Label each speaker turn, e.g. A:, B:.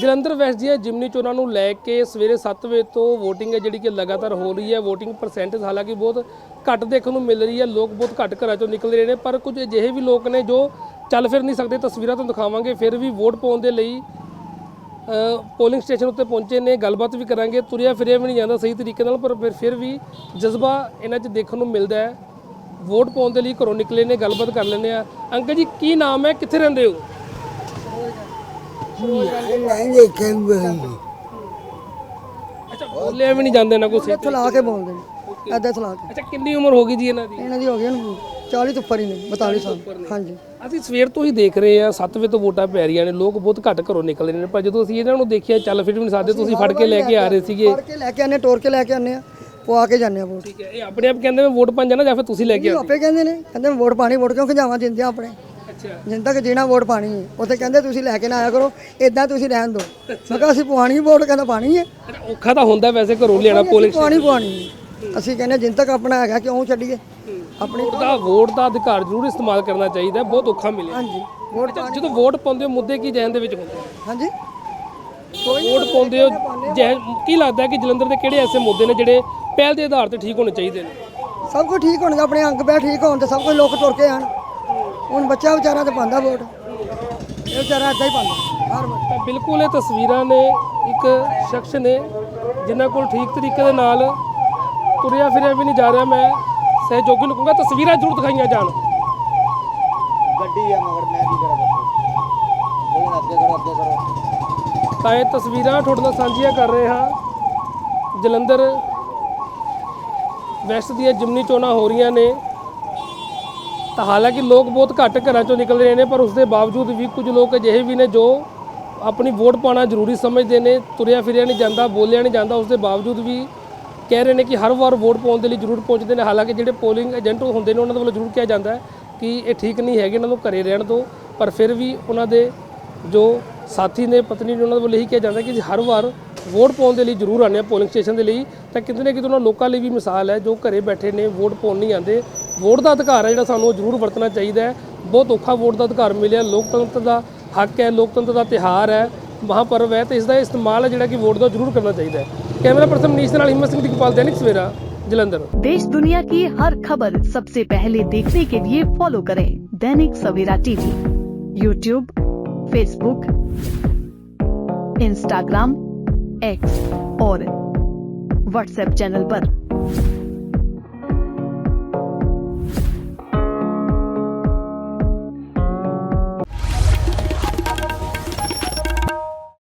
A: Jalandhar West ਦੀਆਂ ਜਿਮਨੀ ਚੋਣਾਂ ਨੂੰ ਲੈ ਕੇ ਸਵੇਰੇ 7 ਵਜੇ ਤੋਂ VOTING ਹੈ, ਜਿਹੜੀ ਕਿ ਲਗਾਤਾਰ ਹੋ ਰਹੀ ਹੈ। VOTING ਪਰਸੈਂਟੇਜ ਹਾਲਾਂਕਿ ਬਹੁਤ ਘੱਟ ਦੇਖਣ ਨੂੰ ਮਿਲ ਰਹੀ ਹੈ। ਲੋਕ ਬਹੁਤ ਘੱਟ ਘਰਾਂ ਚੋਂ ਨਿਕਲ ਰਹੇ ਨੇ, ਪਰ ਕੁਝ ਅਜਿਹੇ ਵੀ ਲੋਕ ਨੇ ਜੋ ਚੱਲ ਫਿਰ ਨਹੀਂ ਸਕਦੇ। ਤਸਵੀਰਾਂ ਤੁਹਾਨੂੰ ਦਿਖਾਵਾਂਗੇ। ਫਿਰ ਵੀ ਵੋਟ ਪਾਉਣ ਦੇ ਲਈ ਪੋਲਿੰਗ ਸਟੇਸ਼ਨ ਉੱਤੇ ਪਹੁੰਚੇ ਨੇ। ਗੱਲਬਾਤ ਵੀ ਕਰਾਂਗੇ। ਤੁਰਿਆ ਫਿਰਿਆ ਵੀ ਨਹੀਂ ਜਾਂਦਾ ਸਹੀ ਤਰੀਕੇ ਨਾਲ, ਪਰ ਫਿਰ ਫਿਰ ਵੀ ਜਜ਼ਬਾ ਇਹਨਾਂ 'ਚ ਦੇਖਣ ਨੂੰ ਮਿਲਦਾ ਹੈ। ਵੋਟ ਪਾਉਣ ਦੇ ਲਈ ਘਰੋਂ ਨਿਕਲੇ ਨੇ, ਗੱਲਬਾਤ ਕਰ ਲੈਂਦੇ ਆ ਅੰਕਲ ਜੀ, ਕੀ ਨਾਮ ਹੈ? ਕਿੱਥੇ ਰਹਿੰਦੇ ਹੋ?
B: ਨਹੀਂ ਦੇਖੇ ਬਈ
A: ਅੱਛਾ ਬੋਲਿਆ ਵੀ ਨਹੀਂ ਜਾਂਦੇ ਨਾ ਕੋਈ
C: ਥਲਾ ਕੇ ਬੋਲਦੇ ਨੇ। ਐਦਾਂ ਥਲਾ ਕੇ।
A: ਅੱਛਾ ਕਿੰਨੀ ਉਮਰ ਹੋ ਗਈ ਜੀ ਇਹਨਾਂ ਦੀ?
C: ਇਹਨਾਂ ਦੀ ਹੋ ਗਈ ਹੁਣ 40 ਤੋਂ ਉੱਪਰ ਹੀ ਨੇ 42 ਸਾਲ। ਹਾਂਜੀ।
A: ਅਸੀਂ ਸਵੇਰ ਤੋਂ ਹੀ ਦੇਖ ਰਹੇ ਆ 7 ਵਜੇ ਤੋਂ ਵੋਟਾਂ ਪੈ ਰਹੀਆਂ ਨੇ ਲੋਕ ਬਹੁਤ ਘੱਟ ਘਰੋਂ ਨਿਕਲ ਰਹੇ ਨੇ। ਪਰ ਜਦੋਂ ਅਸੀਂ ਇਹਨਾਂ ਨੂੰ ਦੇਖਿਆ ਚੱਲ ਫਿਰ ਵੀ ਨਹੀਂ ਸਕਦੇ ਤੁਸੀਂ ਫੜ ਕੇ ਲੈ ਕੇ ਆ ਰਹੇ ਸੀਗੇ।
C: ਫੜ ਕੇ ਲੈ ਕੇ ਆਨੇ ਤੋੜ ਕੇ ਲੈ ਕੇ ਆਨੇ ਆ ਪਵਾ ਕੇ ਜਾਂਦੇ ਆ ਵੋਟ।
A: ਠੀਕ ਹੈ ਇਹ ਆਪਣੇ ਆਪ ਕਹਿੰਦੇ ਮੈਂ ਵੋਟ ਪਾਣ ਜਾਣਾ ਜਾਂ ਫਿਰ ਤੁਸੀਂ ਲੈ ਕੇ
C: ਇਹ
A: ਆਓ
C: ਆਪੇ ਕਹਿੰਦੇ ਨੇ ਕਹਿੰਦੇ ਮੈਂ ਵੋਟ ਪਾਣੀ ਵੋਟ ਕਿਉਂ ਖਜਾਵਾਂ ਦਿੰਦੇ ਆ ਆਪਣੇ? ਜਿੰਨ ਤੱਕ ਜੀਣਾ ਵੋਟ ਪਾਣੀ ਹੈ। ਉੱਥੇ ਕਹਿੰਦੇ ਤੁਸੀਂ ਲੈ ਕੇ ਨਾ ਆਇਆ ਕਰੋ ਇਦਾਂ ਤੁਸੀਂ ਰਹਿਣ ਦਿਓ। ਮੈਂ ਕਿਹਾ ਅਸੀਂ ਪਵਾਣੀ ਵੋਟ ਕਹਿੰਦਾ ਪਾਣੀ ਹੈ।
A: ਔਖਾ ਤਾਂ ਹੁੰਦਾ ਵੈਸੇ ਘਰੋਂ ਲਿਆਣਾ ਪੋਲਿੰਗ
C: ਪਵਾਣੀ ਪਵਾਣੀ। ਅਸੀਂ ਕਹਿੰਦੇ ਜਿੰਨ ਤੱਕ ਆਪਣਾ ਹੈਗਾ ਕਿਉਂ ਛੱਡੀਏ? ਆਪਣੀ
A: ਦਾ ਵੋਟ ਦਾ ਅਧਿਕਾਰ ਜ਼ਰੂਰ ਇਸਤੇਮਾਲ ਕਰਨਾ ਚਾਹੀਦਾ ਬਹੁਤ ਔਖਾ ਮਿਲਿਆ।
C: ਹਾਂਜੀ ਵੋਟ
A: ਜਦੋਂ ਵੋਟ ਪਾਉਂਦੇ ਹੋ ਮੁੱਦੇ ਕੀ ਜਹਿਨ ਦੇ ਵਿੱਚ ਹੁੰਦੇ?
C: ਹਾਂਜੀ।
A: ਵੋਟ ਪਾਉਂਦੇ ਹੋ ਜਹਿਨ ਕੀ ਲੱਗਦਾ ਕਿ ਜਲੰਧਰ ਦੇ ਕਿਹੜੇ ਐਸੇ ਮੁੱਦੇ ਨੇ ਜਿਹੜੇ ਪਹਿਲ ਦੇ ਆਧਾਰ ਤੇ ਠੀਕ ਹੋਣੇ ਚਾਹੀਦੇ ਨੇ?
C: ਸਭ ਕੁਝ ਠੀਕ ਹੋਣਗੇ ਆਪਣੇ ਅੰਗ ਪੈ ਠੀਕ ਹੋਣ ਤੇ ਸਭ ਕੁਝ ਲੋਕ ਤੁਰ ਕੇ ਆਣ ਹੁਣ ਬੱਚਾ ਵਿਚਾਰਾ ਤੇ ਪਾਉਂਦਾ ਵੋਟ। ਇਹ ਵਿਚਾਰਾ ਏਦਾਂ ਹੀ ਪਾਉਂਦਾ। ਹਰ ਵਾਰ
A: ਤਾਂ ਬਿਲਕੁਲ ਇਹ ਤਸਵੀਰਾਂ ਨੇ ਇੱਕ ਸ਼ਖਸ ਨੇ ਜਿਨ੍ਹਾਂ ਕੋਲ ਠੀਕ ਤਰੀਕੇ ਦੇ ਨਾਲ ਤੁਰਿਆ ਫਿਰਿਆ ਵੀ ਨਹੀਂ ਜਾ ਰਿਹਾ। ਮੈਂ ਸਹਿਯੋਗੀ ਨੂੰ ਕਹੂੰਗਾ ਤਸਵੀਰਾਂ ਜ਼ਰੂਰ ਦਿਖਾਈਆਂ ਜਾਣ।
B: ਗੱਡੀ ਆ ਮਗਰ ਮੈਂ ਕੀ ਕਰਾਂ ਦੱਸੋ। ਕੋਈ ਅੱਗੇ ਕਰੋ ਅੱਗੇ ਕਰੋ।
A: ਤਾਂ ਇਹ ਤਸਵੀਰਾਂ ਤੁਹਾਡੇ ਨਾਲ ਸਾਂਝੀਆਂ ਕਰ ਰਹੇ ਹਾਂ। ਜਲੰਧਰ ਵੈਸਟ ਦੀਆਂ ਜਿਮਨੀ ਚੋਣਾਂ ਹੋ ਰਹੀਆਂ ਨੇ। ਤਾਂ ਹਾਲਾਂਕਿ ਲੋਕ ਬਹੁਤ ਘੱਟ ਘਰਾਂ ਚੋਂ ਨਿਕਲ ਰਹੇ ਨੇ, ਪਰ ਉਸ ਦੇ ਬਾਵਜੂਦ ਵੀ ਕੁਝ ਲੋਕ ਅਜਿਹੇ ਵੀ ਨੇ ਜੋ ਆਪਣੀ ਵੋਟ ਪਾਉਣਾ ਜ਼ਰੂਰੀ ਸਮਝਦੇ ਨੇ, ਤੁਰਿਆ ਫਿਰਿਆ ਨਹੀਂ ਜਾਂਦਾ, ਬੋਲਿਆ ਨਹੀਂ ਜਾਂਦਾ, ਉਸ ਦੇ ਬਾਵਜੂਦ ਵੀ ਕਹਿ ਰਹੇ ਨੇ ਕਿ ਹਰ ਵਾਰ ਵੋਟ ਪਾਉਣ ਦੇ ਲਈ ਜ਼ਰੂਰ ਪਹੁੰਚਦੇ ਨੇ। ਹਾਲਾਂਕਿ ਜਿਹੜੇ ਪੋਲਿੰਗ ਏਜੰਟ ਹੁੰਦੇ ਨੇ, ਉਹਨਾਂ ਦੇ ਵੱਲੋਂ ਜ਼ਰੂਰ ਕਿਹਾ ਜਾਂਦਾ ਹੈ ਕਿ ਇਹ ਠੀਕ ਨਹੀਂ ਹੈਗੇ, ਇਹਨਾਂ ਨੂੰ ਘਰੇ ਰਹਿਣ ਦਿਓ। ਪਰ ਫਿਰ ਵੀ ਉਹਨਾਂ ਦੇ ਜੋ ਸਾਥੀ ਨੇ, ਪਤਨੀ ਨੇ, ਉਹਨਾਂ ਦੇ ਵੱਲੋਂ ਇਹੀ ਕਿਹਾ ਜਾਂਦਾ ਕਿ ਹਰ ਵਾਰ ਵੋਟ ਪਾਉਣ ਦੇ ਲਈ ਜ਼ਰੂਰ ਆਉਂਦੇ ਆ ਪੋਲਿੰਗ ਸਟੇਸ਼ਨ ਦੇ ਲਈ। ਤਾਂ ਕਿਤੇ ਨਾ ਕਿਤੇ ਉਹਨਾਂ ਲੋਕਾਂ ਲਈ ਵੀ ਮਿਸਾਲ ਹੈ, ਜੋ ਘਰੇ ਬੈਠੇ ਨੇ, ਵੋਟ ਪਾਉਣ ਨਹੀਂ ਆਉਂਦੇ ਵੋਟ ਦਾ ਅਧਿਕਾਰ ਹੈ ਜਿਹੜਾ ਸਾਨੂੰ ਉਹ ਜ਼ਰੂਰ ਵਰਤਣਾ ਚਾਹੀਦਾ ਹੈ ਬਹੁਤ ਔਖਾ ਵੋਟ ਦਾ ਅਧਿਕਾਰ ਮਿਲਿਆ ਲੋਕਤੰਤਰ ਦਾ ਹੱਕ ਹੈ ਲੋਕਤੰਤਰ ਦਾ ਤਿਹਾਰ ਹੈ ਮਹਾਪਰਵ ਹੈ ਤੇ ਇਸ ਦਾ ਇਸਤੇਮਾਲ ਹੈ ਜਿਹੜਾ ਕਿ ਵੋਟ ਦਾ ਜ਼ਰੂਰ ਕਰਨਾ ਚਾਹੀਦਾ ਹੈ ਕੈਮਰਾ ਪਰਸਨ ਮਨੀਸ਼ ਦੇ ਨਾਲ ਹਿੰਮਤ ਸਿੰਘ ਦੀਪਾਲ ਦੈਨਿਕ ਸਵੇਰਾ ਜਲੰਧਰ
D: देश दुनिया की हर खबर सबसे पहले देखने के लिए फॉलो करें Dainik Savera TV YouTube Facebook Instagram X और व्हाट्सएप चैनल पर।